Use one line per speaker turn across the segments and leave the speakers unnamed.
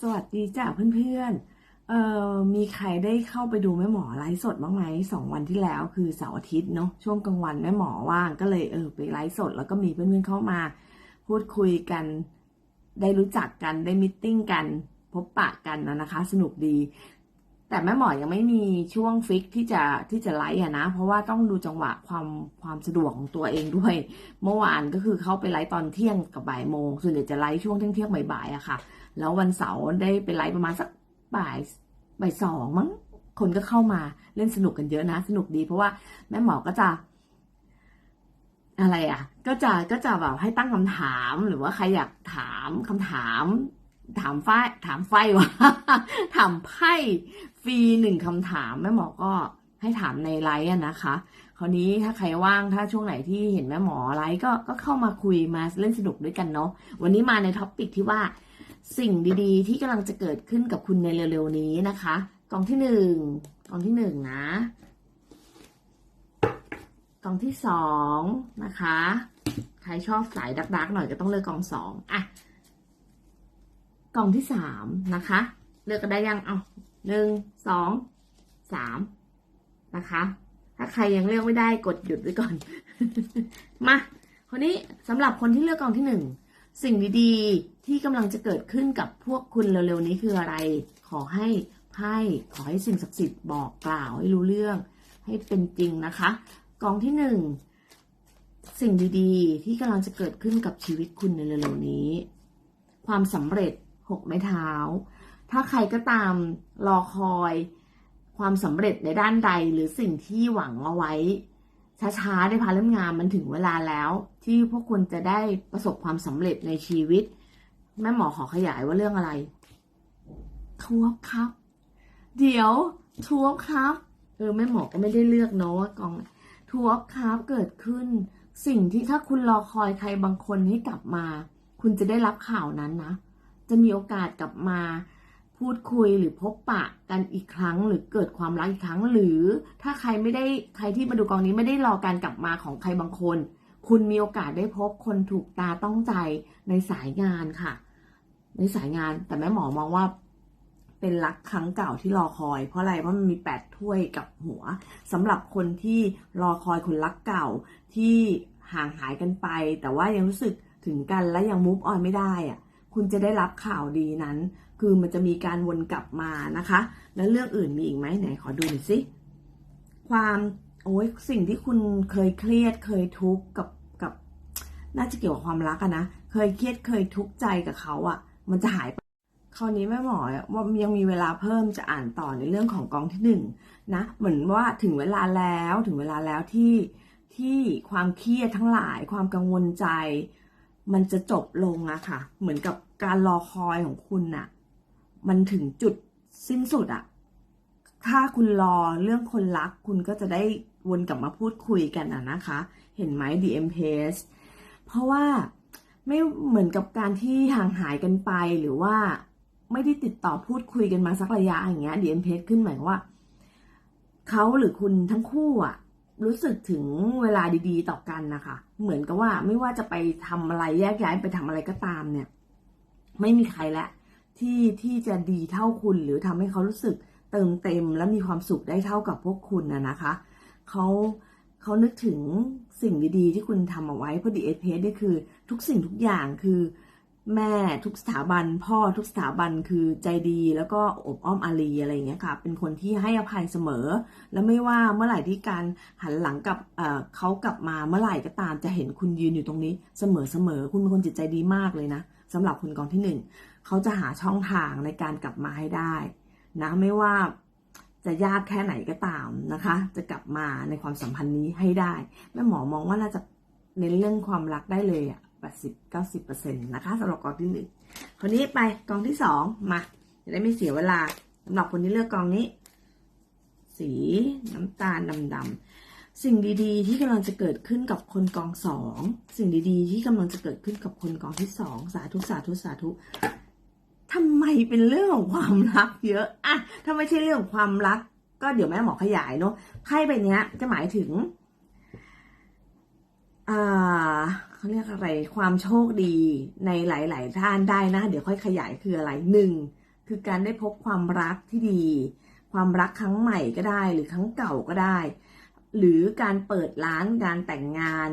สวัสดีจ้าเพื่อนๆเอ่อมีใครได้เข้าไปดูแม่หมอไลฟ์สดบ้างไหมสองวันที่แล้วคือเสาร์อาทิตย์เนาะช่วงกลางวันแม่หมอว่างก็เลยเออไปไลฟ์สดแล้วก็มีเพื่อนๆเข้ามา พูดคุยกัน ได้รู้จักกันได้มิทติ้งกัน พบปะกันนะนะคะ สนุกดี แต่แม่หมอยังไม่มีช่วงฟิกที่จะที่จะไลฟ์อะนะ เพราะว่าต้องดูจังหวะความความสะดวกของตัวเองด้วย เมื่อวานก็คือเข้าไปไลฟ์ตอนเที่ยงกับบ่ายโมงส่วนใหญ่จะไลฟ์ช่วงเที่ยงเที่ยงบ่ายๆอะค่ะ แล้ววันเสาร์ได้ไปไลฟ์ประมาณสักบ่ายบ่ายสองมั้งคนก็เข้ามาเล่นสนุกกันเยอะนะ สนุกดีเพราะว่าแม่หมอก็จะ อะไรอะ ก็จะก็จะแบบให้ตั้งคำถามหรือว่าใครอยากถามคำถาม ถามฝ้ายถามไฟว่าถามไพ่ฟรีหนึ่งคำถามแม่หมอก็ให้ถามในไลฟ์นะคะ คราวนี้ถ้าใครว่างถ้าช่วงไหนที่เห็นแม่หมอไลฟ์ก็ก็เข้ามาคุยมาเล่นสนุกด้วยกันเนาะวันนี้มาในท็อปปิกที่ว่า สิ่งดีๆ ที่กำลังจะเกิดขึ้นกับคุณในเร็วๆนี้นะคะกองที่หนึ่งกองที่หนึ่งนะกองที่สองนะคะ ใครชอบสายดักๆหน่อยก็ต้องเลือกกองสองอะกองที่สามนะคะ เลือกกันได้ยังเอาหนึ่งสองสามนะคะ ถ้าใครยังเลือกไม่ได้กดหยุดไว้ก่อน มาคนนี้สำหรับคนที่เลือกกองที่หนึ่ง สิ่งดีๆ ที่กำลังจะเกิดขึ้นกับพวกคุณเร็วๆนี้คืออะไร ขอให้ไพ่ขอให้สิ่งศักดิ์สิทธิ์บอกกล่าวให้รู้เรื่อง ให้เป็นจริงนะคะ กองที่หนึ่งสิ่งดีๆ ที่กำลังจะเกิดขึ้นกับชีวิตคุณในเร็วๆนี้ ความสำเร็จหกไม้เท้า ถ้าใครก็ตามรอคอย ความสำเร็จในด้านใดหรือสิ่งที่หวังเอาไว้ ช้าๆได้พาเล่มงามมันถึงเวลาแล้ว ที่พวกคุณจะได้ประสบความสำเร็จในชีวิต แม่หมอขอขยายว่าเรื่องอะไรทวบครับ เดี๋ยวทวบครับเออแม่หมอก็ไม่ได้เลือกเนาะว่ากองทวบครับเกิดขึ้น สิ่งที่ถ้าคุณรอคอยใครบางคนให้กลับมา คุณจะได้รับข่าวนั้นนะ จะมีโอกาสกลับมา พูดคุยหรือพบปะกันอีกครั้งหรือเกิดความรักอีกครั้ง หรือถ้าใครไม่ได้ใครที่มาดูกองนี้ไม่ได้รอการกลับมาของใครบางคน คุณมีโอกาสได้พบคนถูกตาต้องใจในสายงานค่ะ ในสายงานแต่แม่หมอมองว่าเป็นรักครั้งเก่าที่รอคอย เพราะอะไรเพราะมันมีแปดถ้วยกับหัวสำหรับคนที่รอคอยคนรักเก่าที่ห่างหายกันไป แต่ว่ายังรู้สึกถึงกันและยังมูฟออนไม่ได้อะคุณจะได้รับข่าวดีนั้น คือมันจะมีการวนกลับมานะคะ แล้วเรื่องอื่นมีอีกไหมไหนขอดูหน่อยสิความโอ้ยสิ่งที่คุณเคยเครียดเคยทุกข์กับกับน่าจะเกี่ยวกับความรักอะนะเคยเครียดเคยทุกข์ใจกับเขาอะมันจะหายไปคราวนี้แม่หมอว่ายังมีเวลาเพิ่มจะอ่านต่อในเรื่องของกองที่หนึ่งนะเหมือนว่าถึงเวลาแล้วถึงเวลาแล้วที่ที่ความเครียดทั้งหลาย ความกังวลใจ มันจะจบลงอะค่ะ เหมือนกับการรอคอยของคุณน่ะ มันถึงจุดสิ้นสุดอะถ้าคุณรอเรื่องคนรัก คุณก็จะได้วนกลับมาพูดคุยกันอะนะคะ เห็นไหม DM p a s เพราะว่าไม่เหมือนกับการที่ห่างหายกันไปหรือว่าไม่ได้ติดต่อพูดคุยกันมาสักระยะอย่างเงี้ย DM p a s ขึ้นหมายว่าเขาหรือคุณทั้งคู่อะรู้สึกถึงเวลาดีๆ ต่อกันนะคะ เหมือนกับว่าไม่ว่าจะไปทำอะไรแยกย้ายไปทำอะไรก็ตามเนี่ย ไม่มีใครละ ที่ที่จะดีเท่าคุณหรือทำให้เขารู้สึกเติมเต็มและมีความสุขได้เท่ากับพวกคุณนะนะคะเขาเขานึกถึงสิ่งดีๆ ที่คุณทำเอาไว้เพราะดีเอเพนี่คือทุกสิ่งทุกอย่างคือแม่ทุกสถาบัน พ่อทุกสถาบันคือใจดีแล้วก็อบอ้อมอารีอะไรอย่างเงี้ยค่ะ เป็นคนที่ให้อภัยเสมอ แล้วไม่ว่าเมื่อไหร่ที่การหันหลังกับเเขากลับมาเมื่อไหร่ก็ตามจะเห็นคุณยืนอยู่ตรงนี้เสมอเสมอคุณเป็นคนจิตใจดีมากเลยนะสำหรับคุณกองที่หนึ่ง เขาจะหาช่องทางในการกลับมาให้ได้นะไม่ว่าจะยากแค่ไหนก็ตามนะคะ จะกลับมาในความสัมพันธ์นี้ให้ได้แม่หมอมองว่าน่าจะในเรื่องความรักได้เลยอะแปดสิบเก้าสิบเปอร์เซ็นต์นะคะสำหรับกองที่หนึ่งคนนี้ไปกองที่สองมาจะได้ไม่เสียเวลาสำหรับคนที่เลือกกองนี้ สีน้ำตาลดำๆสิ่งดีๆ ที่กำลังจะเกิดขึ้นกับคนกองสองสิ่งดีๆ ที่กำลังจะเกิดขึ้นกับคนกองที่สองสาธุสาธุสาธุ เป็นเรื่องของความรักเยอะอะถ้าไม่ใช่เรื่องของความรัก ก็เดี๋ยวแม่หมอขยายเนาะไพ่ใบเนี้ยจะหมายถึงเขาเรียกอะไรความโชคดีในหลายๆท่านได้นะ เดี๋ยวค่อยขยายคืออะไรหนึ่งคือการได้พบความรักที่ดี ความรักครั้งใหม่ก็ได้ หรือครั้งเก่าก็ได้ หรือการเปิดร้านการแต่งงาน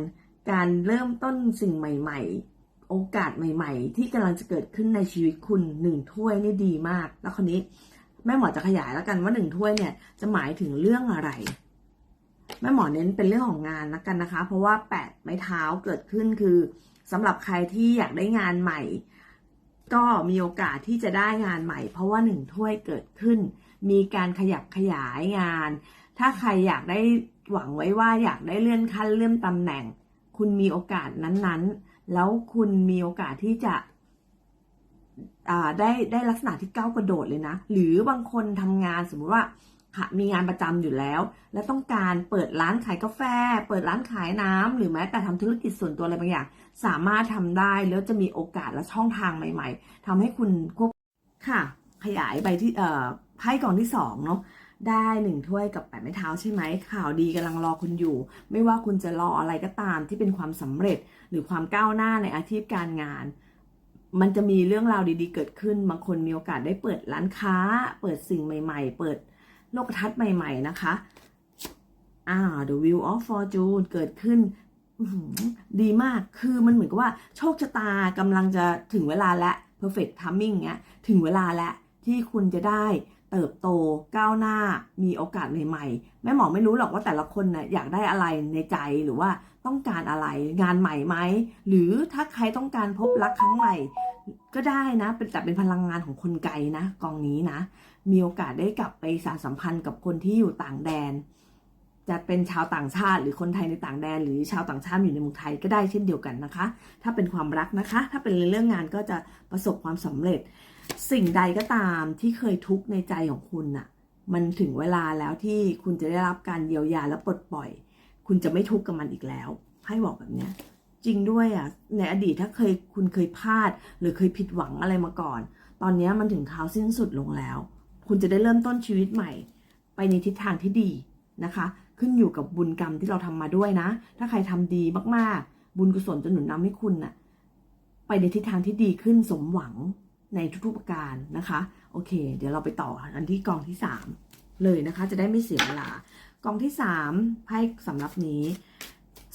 การเริ่มต้นสิ่งใหม่ ๆ โอกาสใหม่ๆ ที่กำลังจะเกิดขึ้นในชีวิตคุณหนึ่งถ้วยนี่ดีมาก แล้วคนนี้แม่หมอจะขยายแล้วกันว่าหนึ่งถ้วยเนี่ยจะหมายถึงเรื่องอะไร แม่หมอเน้นเป็นเรื่องของงานแล้วกันนะคะ เพราะว่าแปดไม้เท้าเกิดขึ้นคือสำหรับใครที่อยากได้งานใหม่ ก็มีโอกาสที่จะได้งานใหม่ เพราะว่าหนึ่งถ้วยเกิดขึ้น มีการขยับขยายงาน ถ้าใครอยากได้หวังไว้ว่าอยากได้เลื่อนขั้นเลื่อนตำแหน่ง คุณมีโอกาสนั้นๆ แล้วคุณมีโอกาสที่จะได้ได้ลักษณะที่ก้าวกระโดดเลยนะ หรือบางคนทำงานสมมุติว่ามีงานประจำอยู่แล้ว และต้องการเปิดร้านขายกาแฟ เปิดร้านขายน้ำหรือแม้แต่ทำธุรกิจส่วนตัวอะไรบางอย่าง สามารถทำได้แล้วจะมีโอกาสและช่องทางใหม่ ๆทำให้คุณควบค่ะ ขยายไปที่ไพ่กองที่สองเนาะ ได้หนึ่งถ้วยกับแปดไม้เท้าใช่ไหมข่าวดีกำลังรอคุณอยู่ ไม่ว่าคุณจะรออะไรก็ตามที่เป็นความสำเร็จหรือความก้าวหน้าในอาชีพการงาน มันจะมีเรื่องราวดีๆ เกิดขึ้น บางคนมีโอกาสได้เปิดร้านค้า เปิดสิ่งใหม่ ๆ เปิดโลกทัศน์ใหม่ ๆ นะคะอ่า The Wheel of Fortune เกิดขึ้นดีมาก คือมันเหมือนกับว่าโชคชะตากำลังจะถึงเวลาและ perfect timing เงี้ย ถึงเวลาแล้วที่คุณจะได้ เติบโตก้าวหน้ามีโอกาสใหม่ๆแม่หมอไม่รู้หรอกว่าแต่ละคนน่ะอยากได้อะไรในใจหรือว่าต้องการอะไรงานใหม่ไหมหรือถ้าใครต้องการพบรักครั้งใหม่ ก็ได้นะเป็นแต่เป็นพลังงานของคนไกลนะกองนี้นะ มีโอกาสได้กลับไปสานสัมพันธ์กับคนที่อยู่ต่างแดน จะเป็นชาวต่างชาติ หรือคนไทยในต่างแดน หรือชาวต่างชาติอยู่ในเมืองไทยก็ได้เช่นเดียวกันนะคะ ถ้าเป็นความรักนะคะ ถ้าเป็นเรื่องงานก็จะประสบความสำเร็จ สิ่งใดก็ตามที่เคยทุกข์ในใจของคุณน่ะ มันถึงเวลาแล้วที่คุณจะได้รับการเยียวยาและปลดปล่อย คุณจะไม่ทุกข์กับมันอีกแล้ว ให้บอกแบบเนี้ยจริงด้วยอะในอดีตถ้าเคยคุณเคยพลาด หรือเคยผิดหวังอะไรมาก่อน ตอนนี้มันถึงคราวสิ้นสุดลงแล้ว คุณจะได้เริ่มต้นชีวิตใหม่ ไปในทิศทางที่ดีนะคะ ขึ้นอยู่กับบุญกรรมที่เราทำมาด้วยนะ ถ้าใครทำดีมากๆ บุญกุศลจะหนุนนำให้คุณน่ะไปในทิศทางที่ดีขึ้นสมหวัง ในทุกๆประการนะคะ โอเค เดี๋ยวเราไปต่ออันที่กองที่ 3 เลยนะคะ จะได้ไม่เสียเวลากองที่ 3ไพ่สำหรับนี้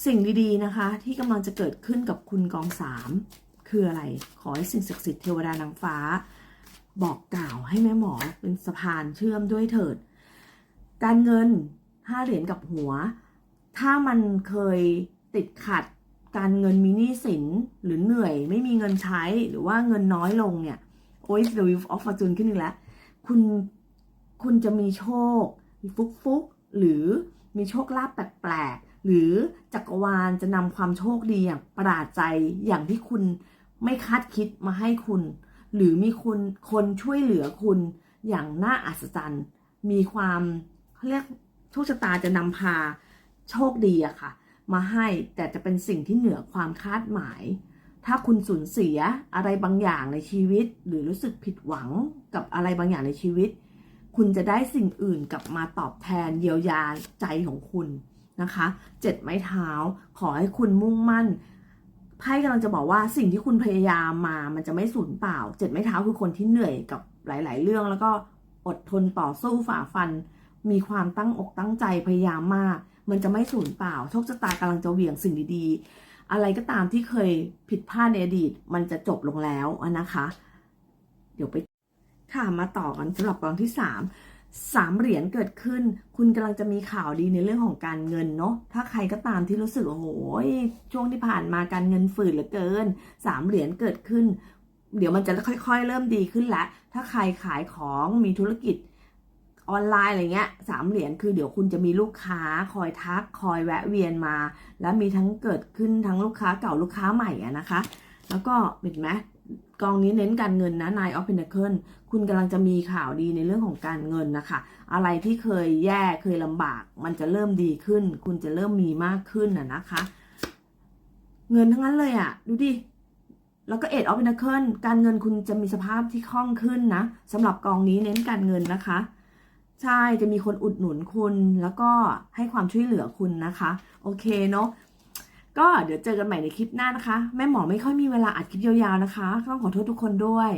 สิ่งดีๆนะคะ ที่กำลังจะเกิดขึ้นกับคุณกอง 3 คืออะไร ขอให้สิ่งศักดิ์สิทธิ์เทวดานางฟ้า บอกกล่าวให้แม่หมอเป็นสะพานเชื่อมด้วยเถิด การเงินห้าเหรียญกับหัว ถ้ามันเคยติดขัด การเงินมีหนี้สินหรือเหนื่อยไม่มีเงินใช้หรือว่าเงินน้อยลงเนี่ยโอ้ย the wheel of fortune ขึ้นอีกแล้วคุณคุณจะมีโชคฟุกฟุกหรือมีโชคลาภแปลกๆ หรือจักรวาลจะนำความโชคดีอย่างประหลาดใจอย่างที่คุณไม่คาดคิดมาให้คุณ หรือมีคุณคนช่วยเหลือคุณอย่างน่าอัศจรรย์ มีความเขาเรียกโชคชะตาจะนำพาโชคดีอะค่ะ มาให้แต่จะเป็นสิ่งที่เหนือความคาดหมาย ถ้าคุณสูญเสียอะไรบางอย่างในชีวิต หรือรู้สึกผิดหวังกับอะไรบางอย่างในชีวิต คุณจะได้สิ่งอื่นกลับมาตอบแทนเยียวยาใจของคุณนะคะเจ็ดไม้เท้า ขอให้คุณมุ่งมั่นไพ่กำลังจะบอกว่าสิ่งที่คุณพยายามมามันจะไม่สูญเปล่า เจ็ดไม้เท้าคือคนที่เหนื่อยกับหลาย ๆ เรื่องแล้วก็อดทนต่อสู้ฝ่าฟัน มีความตั้งอกตั้งใจพยายามมาก มันจะไม่สูญเปล่า โชคชะตากำลังจะเหวี่ยงสิ่งดีๆ อะไรก็ตามที่เคยผิดพลาดในอดีต มันจะจบลงแล้วนะคะ เดี๋ยวไปค่ะมาต่อกันสำหรับกองที่สามสามเหรียญเกิดขึ้น คุณกำลังจะมีข่าวดีในเรื่องของการเงินเนาะถ้าใครก็ตามที่รู้สึกโอ้โหช่วงที่ผ่านมาการเงินฝืดเหลือเกินสามเหรียญเกิดขึ้น เดี๋ยวมันจะค่อยๆ เริ่มดีขึ้นแล้วถ้าใครขายของมีธุรกิจ ออนไลน์อะไรเงี้ยสามเหรียญคือเดี๋ยวคุณจะมีลูกค้าคอยทักคอยแวะเวียนมา แล้วมีทั้งเกิดขึ้นทั้งลูกค้าเก่าลูกค้าใหม่อะนะคะ แล้วก็เห็นไหมกองนี้เน้นการเงินนะ Nine of Pentacles คุณกำลังจะมีข่าวดีในเรื่องของการเงินนะคะ อะไรที่เคยแย่เคยลำบาก มันจะเริ่มดีขึ้น คุณจะเริ่มมีมากขึ้นน่ะนะคะ เงินทั้งนั้นเลยอะ่ะดูดิแล้วก็เอ็ดออฟเพนเคิลการเงินคุณจะมีสภาพที่คล่องขึ้นนะสำหรับกองนี้เน้นการเงินนะคะ ใช่จะมีคนอุดหนุนคุณแล้วก็ให้ความช่วยเหลือคุณนะคะ โอเคเนาะก็เดี๋ยวเจอกันใหม่ในคลิปหน้านะคะ แม่หมอไม่ค่อยมีเวลาอัดคลิปยาวๆนะคะ ต้องขอโทษทุกคนด้วย